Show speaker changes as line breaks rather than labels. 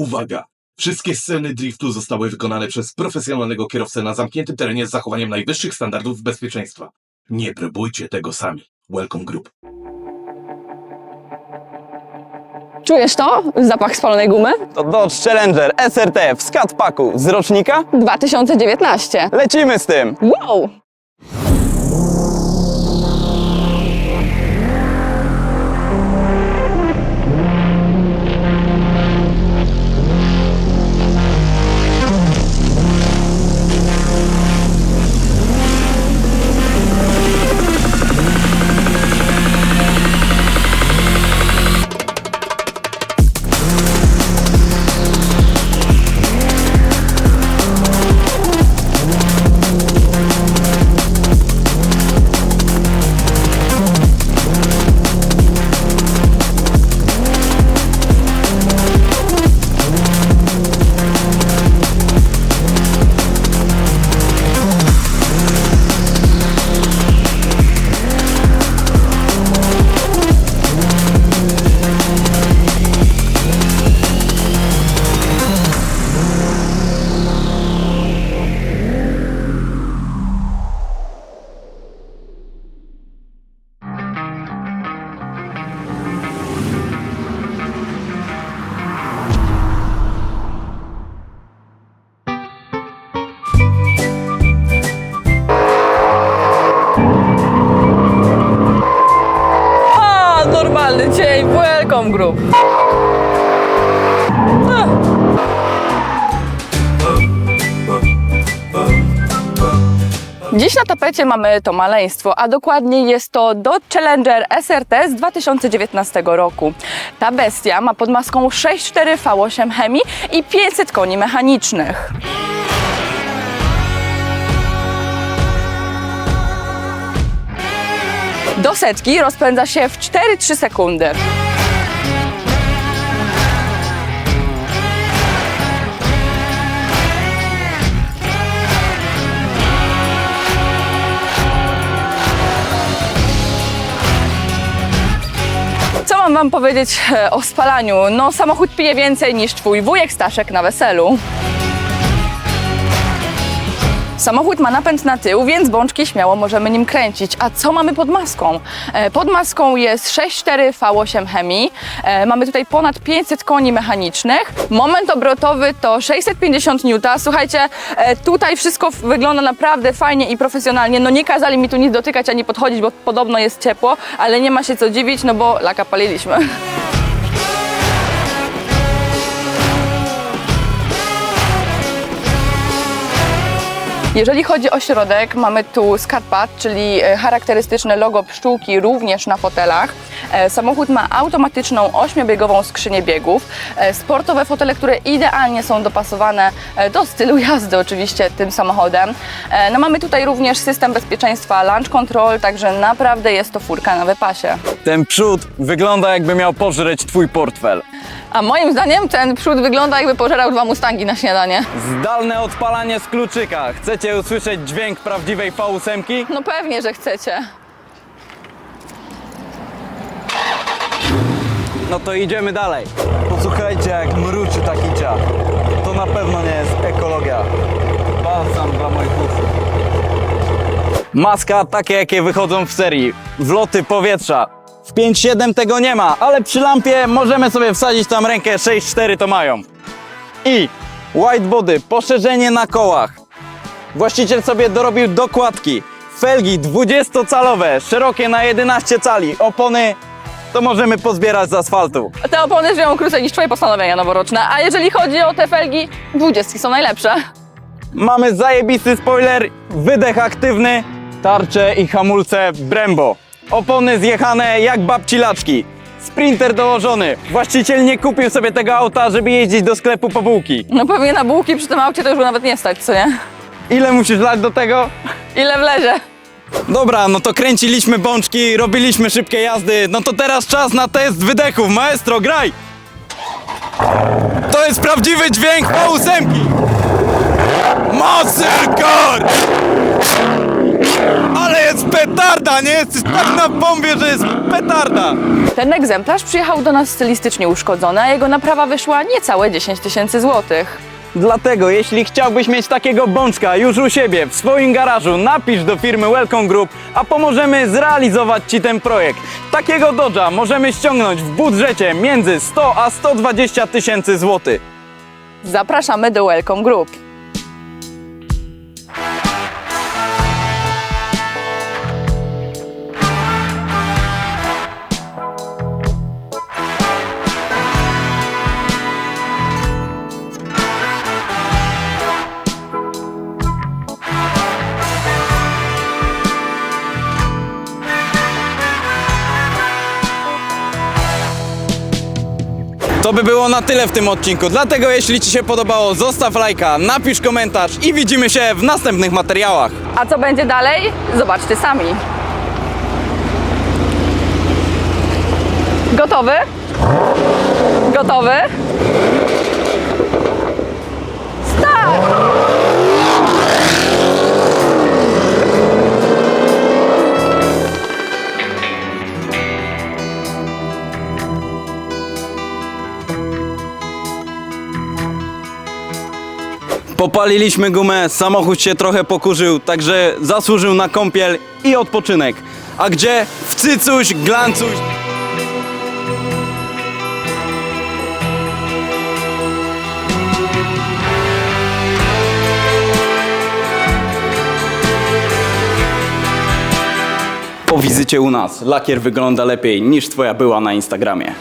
Uwaga! Wszystkie sceny driftu zostały wykonane przez profesjonalnego kierowcę na zamkniętym terenie z zachowaniem najwyższych standardów bezpieczeństwa. Nie próbujcie tego sami. Welcome Group.
Czujesz to? Zapach spalonej gumy?
To Dodge Challenger SRT w skatpaku z rocznika?
2019.
Lecimy z tym!
Wow! Dzień. Welcome group. Dziś na tapecie mamy to maleństwo, a dokładnie jest to Dodge Challenger SRT z 2019 roku. Ta bestia ma pod maską 6.4 V8 chemii i 500 koni mechanicznych. Do setki rozpędza się w 4-3 sekundy. Mam wam powiedzieć e, o spalaniu? No samochód pije więcej niż twój wujek Staszek na weselu. Samochód ma napęd na tył, więc bączki śmiało możemy nim kręcić. A co mamy pod maską? E, Pod maską jest 6.4 V8 chemii. E, Mamy tutaj ponad 500 koni mechanicznych. Moment obrotowy to 650 N. Słuchajcie, e, tutaj wszystko wygląda naprawdę fajnie i profesjonalnie. No nie kazali mi tu nic dotykać ani podchodzić, bo podobno jest ciepło, ale nie ma się co dziwić, no bo laka paliliśmy. Jeżeli chodzi o środek, mamy tu SCARPAD, czyli e, charakterystyczne logo pszczółki również na fotelach. E, Samochód ma automatyczną ośmiobiegową skrzynię biegów, e, sportowe fotele, które idealnie są dopasowane do stylu jazdy oczywiście tym samochodem. No mamy tutaj również system bezpieczeństwa Launch Control, także naprawdę jest to furka na wypasie.
Ten przód wygląda jakby miał pożreć twój portfel.
A moim zdaniem ten przód wygląda jakby pożerał dwa Mustangi na śniadanie.
Zdalne odpalanie z kluczyka. Chcecie usłyszeć dźwięk prawdziwej V8?
No pewnie, że chcecie.
No to idziemy dalej. Posłuchajcie jak mruczy ta kicia. To na pewno nie jest ekologia. Balsam dla moich uszu. Maska takie jakie wychodzą w serii. Wloty powietrza. W 5.7 tego nie ma, ale przy lampie możemy sobie wsadzić tam rękę 6.4 to mają. I white body, poszerzenie na kołach. Właściciel sobie dorobił dokładki. Felgi 20-calowe, szerokie na 11 cali. Opony to możemy pozbierać z asfaltu.
Te opony żyją krócej niż twoje postanowienia noworoczne, a jeżeli chodzi o te felgi, 20 są najlepsze.
Mamy zajebisty spoiler, wydech aktywny, tarcze i hamulce Brembo. Opony zjechane jak babci laczki. Sprinter dołożony. Właściciel nie kupił sobie tego auta, żeby jeździć do sklepu po bułki.
No pewnie na bułki przy tym aucie to już go nawet nie stać, co nie?
Ile musisz dać do tego?
Ile wlezie?
Dobra, no to kręciliśmy bączki, robiliśmy szybkie jazdy, no to teraz czas na test wydechów. Maestro, graj! To jest prawdziwy dźwięk V8! Mastercard! Ale jest petarda, nie? Jesteś tak na bombie, że jest petarda!
Ten egzemplarz przyjechał do nas stylistycznie uszkodzony, a jego naprawa wyszła niecałe 10 tysięcy złotych.
Dlatego jeśli chciałbyś mieć takiego bączka już u siebie w swoim garażu, napisz do firmy Welcome Group, a pomożemy zrealizować Ci ten projekt. Takiego Dodge'a możemy ściągnąć w budżecie między 100 a 120 tysięcy złotych.
Zapraszamy do Welcome Group.
To by było na tyle w tym odcinku, dlatego jeśli Ci się podobało, zostaw lajka, napisz komentarz i widzimy się w następnych materiałach.
A co będzie dalej? Zobaczcie sami. Gotowy? Gotowy?
Popaliliśmy gumę, samochód się trochę pokurzył, także zasłużył na kąpiel i odpoczynek. A gdzie? W cycuś, glancuś. Po wizycie u nas lakier wygląda lepiej niż twoja była na Instagramie.